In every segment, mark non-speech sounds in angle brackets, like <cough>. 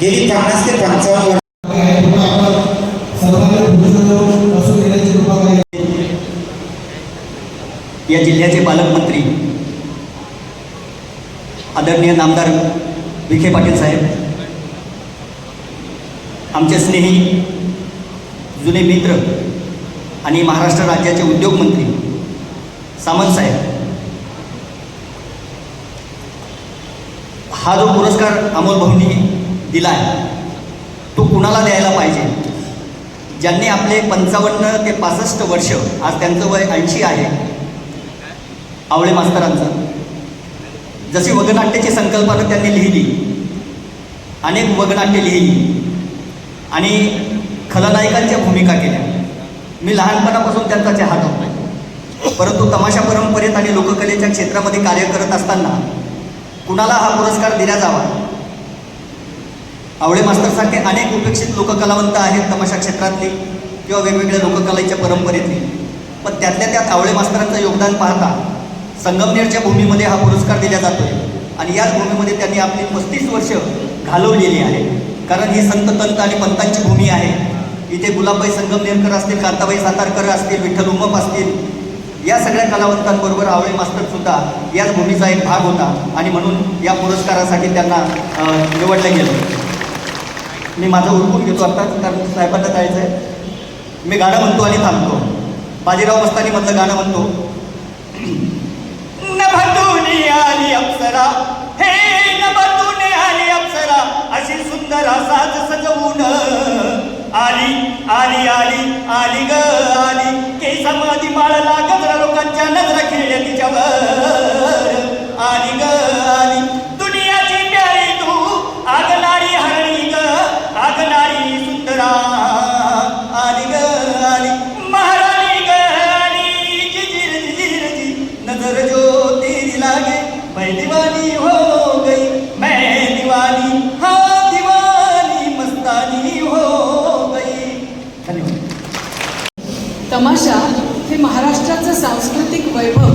गेली पन्नास ते पंचावन्न वर्ष. या जिल्ह्याचे पालकमंत्री आदरणीय नामदार विखे पाटील साहेब आमचे स्नेही जुने मित्र आणि महाराष्ट्र राज्याचे उद्योगमंत्री सामंत साहेब हा जो पुरस्कार अमोल भाऊंनी दिला आहे तो कुणाला द्यायला पाहिजे? ज्यांनी आपले पंचावन्न ते पासष्ट वर्ष आज त्यांचं वय ऐंशी आहे आवळे मास्तरांचं. जशी वगनाट्याची संकल्पना त्यांनी लिहिली अनेक वगनाट्य लिहिली आणि खलनायकांच्या भूमिका केल्या. मी लहानपणापासून त्यांचा चाहत होतो. परंतु तमाशा परंपरेत आणि लोककलेच्या क्षेत्रामध्ये कार्य करत असताना कुणाला हा पुरस्कार दिला जावा? आवळे मास्तरसारखे अनेक उपेक्षित लोककलावंत आहेत तमाशा क्षेत्रातले किंवा वेगवेगळ्या लोककलेच्या परंपरेतली. पण त्यातल्या त्यात आवळे मास्तरांचं योगदान पाहता संगमनेरच्या भूमीमध्ये हा पुरस्कार दिला जातोय. आणि याच भूमीमध्ये त्यांनी आपली पस्तीस वर्ष घालवलेली आहे कारण ही संत तंत आणि पंतांची भूमी आहे. इथे गुलाबबाई संगमनेरकर असतील कांताबाई सातारकर असतील विठ्ठल उमप असतील या सगळ्या कलावंतांबरोबर आवळे मास्तर सुद्धा याच भूमीचा एक भाग होता. आणि म्हणून या पुरस्कारासाठी त्यांना निवडलं गेलं. मी माझं उरकून घेतो आता कारण साहेबांना जायचं आहे मी गाणं म्हणतो आणि थांबतो. बाजीराव मस्तानी मधलं गाणं म्हणतो. <clears throat> आली अप्सरा. हे नभतुनी आली अप्सरा. अशी सुंदर साज सजवून आली आली आली आली ग आली. के समाधी माळला गजरा लोकांच्या नजरा खेळल्या तिच्यावर. आली ग आली. सांस्कृतिक वैभव.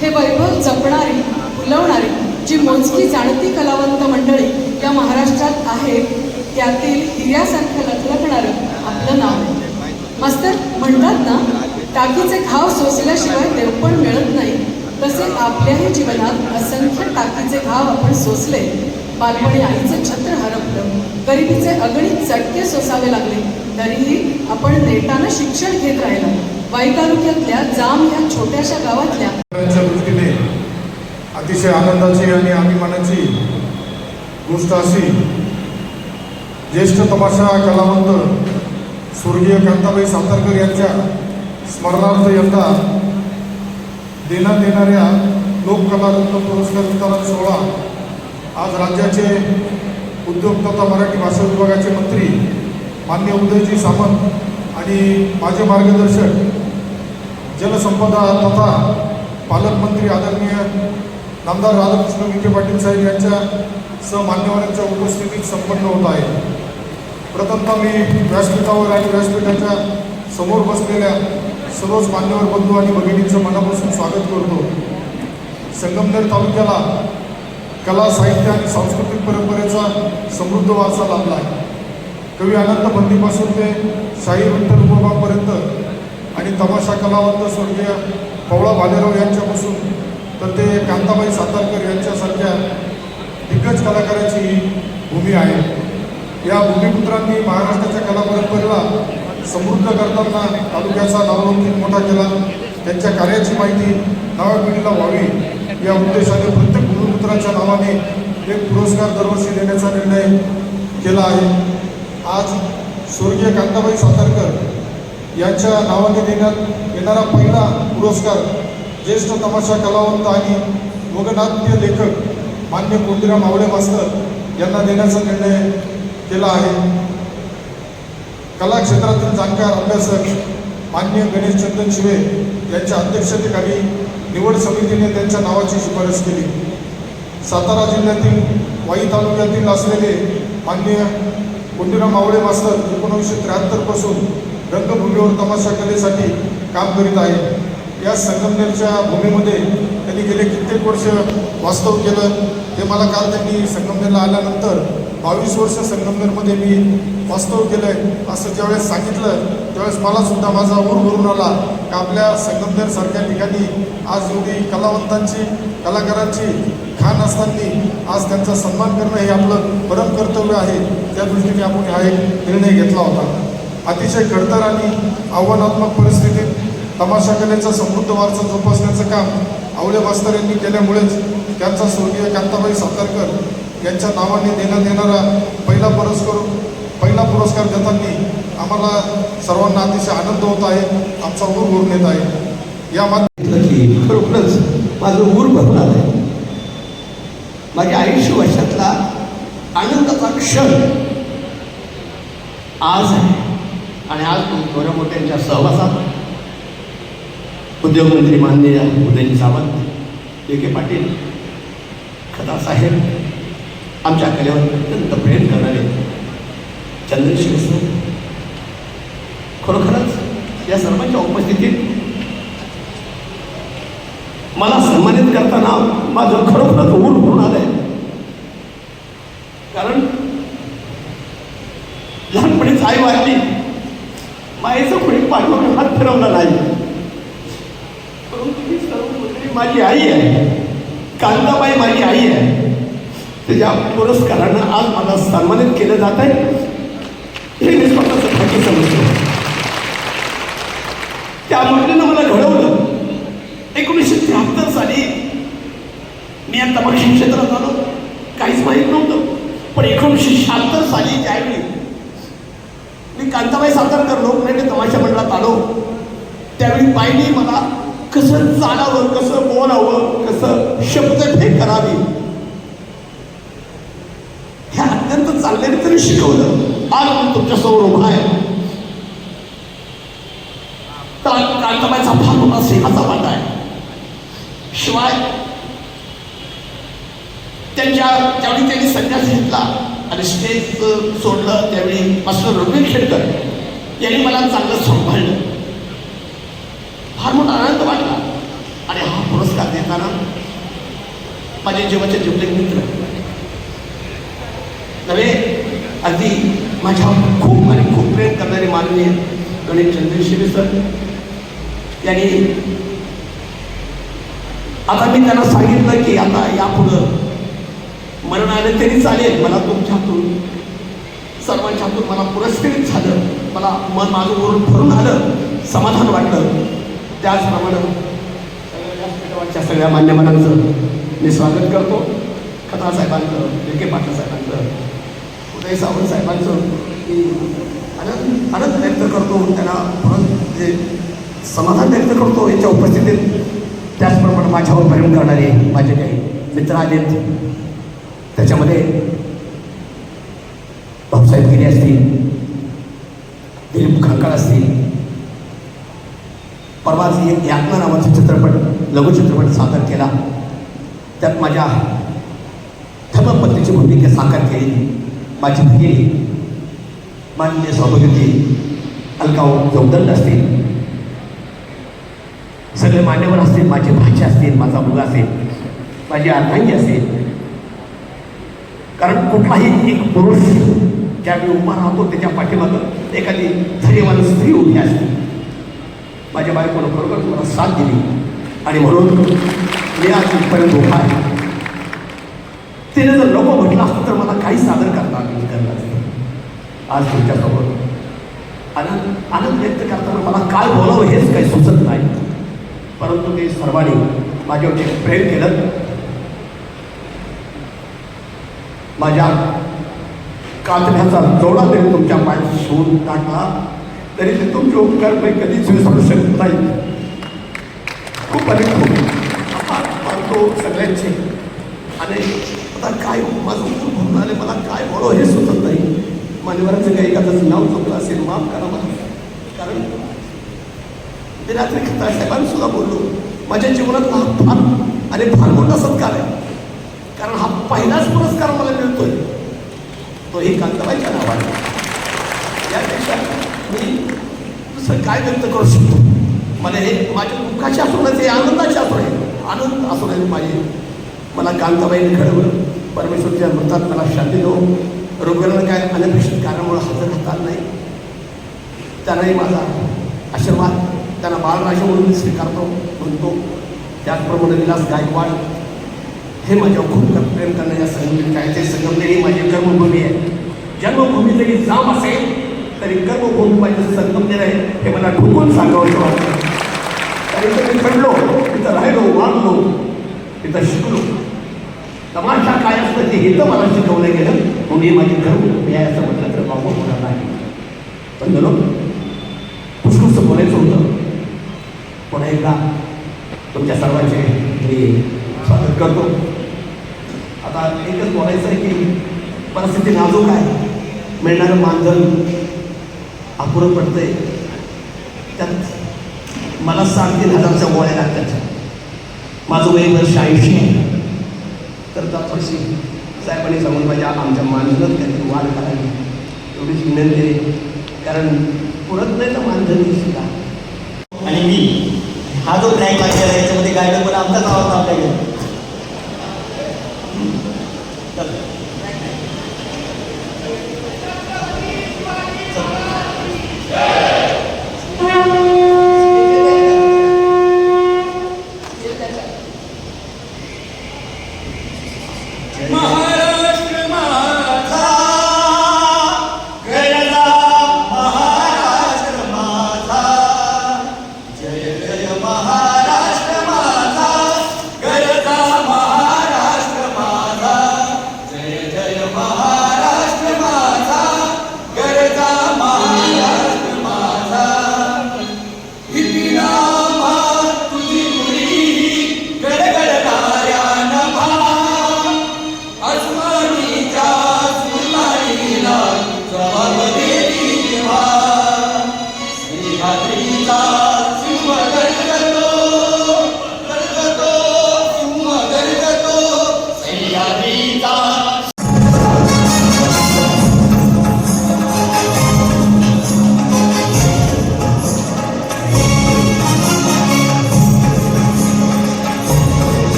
हे वैभव जपणारी फुलवणारी जी मोजकी जाणती कलावंत मंडळी या महाराष्ट्रात आहेत त्यातील हिऱ्यासारखं लखलखणारं आपलं नाव. मास्तर म्हणतात ना टाकीचे घाव सोसल्याशिवाय देवपण मिळत नाही. तसे आपल्याही जीवनात असंख्य टाकीचे घाव आपण सोसले. बालपणी आईचं छत्र हरपलं. गरिबीचे अगणित चटके सोसावे लागले. तरीही आपण नेटानं शिक्षण घेत राहिलो. वाई तालुक्यातल्या जाम या छोट्याशा गावातल्या. दृष्टीने अतिशय आनंदाची आणि अभिमानाची गोष्ट अशी ज्येष्ठ तमाशा कलावंत स्वर्गीय कांताबाई सातारकर यांच्या स्मरणार्थ यंदा देण्यात येणाऱ्या लोककलारत्न पुरस्कार वितरण सोहळा आज राज्याचे उद्योग तथा मराठी भाषा विभागाचे मंत्री मान्य उदयजी सामंत आणि माझे मार्गदर्शक जलसंपदा तथा पालकमंत्री आदरणीय नामदार राधाकृष्ण विखे पाटील साहेब यांच्या सह मान्यवरांच्या उपस्थितीत संपन्न होत आहे. प्रथमतः मी व्यासपीठावर आणि व्यासपीठाच्या समोर बसलेल्या सर्वच मान्यवर बंधू आणि भगिनींचं मनापासून स्वागत करतो. संगमनेर तालुक्याला कला साहित्य आणि सांस्कृतिक परंपरेचा समृद्ध वारसा लाभला आहे. कवी अनंत बंदीपासून ते शाहीर विठ्ठल आणि तमाशा कलावंत स्वर्गीय पवळा भालेराव यांच्यापासून तर ते कांताबाई सातारकर यांच्यासारख्या दिग्गज कलाकाराची ही भूमी आहे. या भूमिपुत्रांनी महाराष्ट्राच्या कला परंपरेला समृद्ध करताना तालुक्याचा नावलौकिक मोठा केला. त्यांच्या कार्याची माहिती नव्या पिढीला व्हावी. या उद्देशाने प्रत्येक भूमिपुत्राच्या नावाने एक पुरस्कार दरवर्षी देण्याचा निर्णय केला आहे. आज स्वर्गीय कांताबाई सातारकर यांच्या नावाने देण्यात येणारा पहिला पुरस्कार ज्येष्ठ तमाशा कलावंत आणि वगनाट्य लेखक मान्य कोंडीराम आवडे मास्तर यांना देण्याचा निर्णय केला आहे. कला क्षेत्रातील जाणकार अभ्यासक मान्य गणेश चंदन शिवे यांच्या अध्यक्षतेखाली निवड समितीने त्यांच्या नावाची शिफारस केली. सातारा जिल्ह्यातील वाई तालुक्यातील असलेले मान्य कोंडीराम मावळे मास्तर एकोणीसशे त्र्याहत्तरपासून रंगभूमीवर तमाशा कलेसाठी काम करीत आहे. या संगमनेरच्या भूमीमध्ये त्यांनी गेले कित्येक वर्ष वास्तव केलं. ते मला काल त्यांनी संगमनेरला आल्यानंतर बावीस वर्ष संगमनेरमध्ये मी वास्तव केलं आहे असं ज्यावेळेस सांगितलं त्यावेळेस मलासुद्धा माझा ऊर भरून आला की आपल्या संगमनेरसारख्या ठिकाणी आज एवढी कलावंतांची कलाकारांची खाण असताना आज त्यांचा सन्मान करणं हे आपलं परम कर्तव्य आहे. त्या दृष्टीने आपण हा एक निर्णय घेतला होता. अतिशय खडतर आणि आव्हानात्मक परिस्थितीत तमाशा कलेचा समृद्ध वारसा जोपासण्याचं काम आवळे मास्तर यांनी केल्यामुळेच त्यांचा स्वर्गीय कांताबाई सातारकर यांच्या नावाने देण्यात येणारा पहिला पुरस्कार पहिला पुरस्कार देताना आम्हाला सर्वांना अतिशय आनंद होत आहे. आमचा ऊर भरून येत आहे. या माध्यमातून की खरोखरच माझं ऊर भरून आहे माझ्या आयुष्य वर्षातला आनंदाचा क्षण आज आहे. आणि आज थोड्या मोठ्यांच्या सहवासात उद्योगमंत्री माननीय उदयन सावंत ए के पाटील खदा साहेब आमच्या कलेवर अत्यंत प्रेम करणारे चंद्रशेखर सर खरोखरच या सर्वांच्या उपस्थितीत मला सन्मानित करताना माझं खरोखरच ऊर होणार आलंय कारण लहानपणीच वाटली मायेचं कोणी पाठवून हात फिरवला नाही. परंतु ही सर्व माझी आई आहे. कांताबाई माझी आई आहे. त्याच्या पुरस्कारानं आज मला सन्मानित केलं जात आहे. हे मी स्वतःचं खाकी समजतो. त्या मंडळीनं मला घडवलं. एकोणीसशे त्र्याहत्तर साली मी आता तमाशा क्षेत्रात आलो काहीच माहीत नव्हतं. पण एकोणीसशे शहात्तर साली त्यावेळी मी कांताबाई सातारकर लोकनाट्य तमाशा मंडळात आलो. त्यावेळी बाईने मला कसं चालावं कसं बोलावं कसं शब्दफेक करावी हे अत्यंत चालल्याने तरी शिकवलं. आज मी तुमच्यासमोर उभा आहे. कांताबाईचा भाग होता सिंहाचा वाटा आहे. शिवाय त्यांच्या ज्यावेळी त्यांनी संन्यास घेतला आणि स्टेज सोडलं त्यावेळी मास्टर रघुवीर खेडकर यांनी मला चांगलं सांभाळलं. फार मोठा आनंद वाटला. आणि हा पुरस्कार देताना माझे जीवाचे जिवलग मित्र नव्हे अगदी माझ्या खूप आणि खूप प्रेम करणारे माननीय गणेश चंद्रशिरी सर यांनी आता मी त्यांना सांगितलं की आलं तरी चालेल मला तुमच्यातून सर्वांच्या हातून मला पुरस्कृत झालं मला मन माझं वरून भरून आलं समाधान वाटलं. त्याचप्रमाणे सगळ्या व्यासपीठावरच्या सगळ्या मान्यवरांचं मी स्वागत करतो. कथा साहेबांचं जे के पाटील साहेबांचं उदय सावंत साहेबांचं मी आनंद आनंद व्यक्त करतो. त्यांना परत जे समाधान व्यक्त करतो याच्या उपस्थितीत त्याचप्रमाणे माझ्यावर प्रेम करणारे माझे काही मित्र आलेत त्याच्यामध्ये भाऊसाहेब गिरे असतील दिलीप खंकाळ असतील परवाच एक यातना नावाचा चित्रपट लघुचित्रपट सादर केला. त्यात माझ्या धर्मपत्नीची भूमिका साकार केली. माझी भगिनी माननीय सभापती अलकाऊ जोगदंड असतील. सगळे मान्यवर असतील माझे भाचे असतील माझा मुलगा असेल माझी अर्धांगी असेल. कारण कुठलाही एक पुरुष ज्यावेळी उभा राहतो त्याच्या पाठीमागं एखादी धैर्यवान स्त्री उभी असते. माझ्या बायकोनं बरोबर मला साथ दिली. आणि म्हणून मी आज इथपर्यंत उभा आहे. तिने जर नको म्हटलं असतं तर मला काही सादर करता आलं करलं असतं आज तुमच्यासमोर. आनंद आनंद व्यक्त करताना मला काय बोलावं हेच काही सुचत नाही. परंतु ते सर्वांनी माझ्यावर जे प्रेम केलं माझ्या कातण्याचा जोडा तरी तुमच्या पायात शोध टाकला तरी ते तुमचे उपकार मी कधीच विसरू शकत नाही. खूप अनेक खूप आभार मानतो सगळ्यांचे. आणि आता काय माझं म्हणून आले मला काय बोलावं हे सुचत नाही. मान्यवरांचं काही एखादं नाव चुकलं असेल माफ करा मला. कारण मी रात्री खता साहेबांनी सुद्धा बोललो. माझ्या जीवनात हा फार आणि फार मोठा सत्कार आहे. कारण हा पहिलाच पुरस्कार मला मिळतोय. तोही कांताबाईच्या नावाने? यापेक्षा मी दुसरं काय व्यक्त करू शकतो? मला हे माझ्या दुःखाचे असू हे आनंदाचे असू आहे आनंद असू आहे पाहिजे मला कांताबाईने घडवलं. परमेश्वरच्या मृतात मला शांती देऊ रुग्णाला काय अनपेक्षित कारणामुळे हजर राहता नाही. त्यांनाही माझा आशीर्वाद त्यांना बाळराजा म्हणून मी स्वीकारतो म्हणतो. त्याचप्रमाणे विलास गायकवाड हे माझ्यावर खूप प्रेम करणं या संगमनेर काय ते संगमनेरी माझी कर्मभूमी आहे. जन्मभूमी जरी जाम असेल तरी कर्मभूमी माझी संगमनेर आहे हे मला ठोकून सांगावं वाटतं. कारण तर मी पडलो तिथं राहिलो वागलो तिथं शिकलो. तमाशा काय असतं ते हिथं मला शिकवलं गेलं म्हणून हे माझी कर्मभूमी आहे असं म्हटलं तर बाबा होणार नाही. पण गेलो पुष्कळचं बोलायचं होतं. पुन्हा एकदा तुमच्या सर्वांचे मी स्वागत करतो. एकच बोलायचं आहे की परिस्थिती नाजूक आहे. मिळणारं मानधन अपुरं पडतंय. त्यात मला साडेतीन हजारच्या गोळ्या लागतात. माझं वय वर्ष ऐंशी आहे. तर त्या थोडीशी साहेबांनी सांगून पाहिजे आमच्या मानधनात काहीतरी वाढ करावी. एवढीच विनंती आहे. कारण पुरत नाही तर मानधन आणि मी हा जो ट्रॅक लागलेला आहे याच्यामध्ये गायडर पण आमचाच आवडता आपल्याकडे. गेला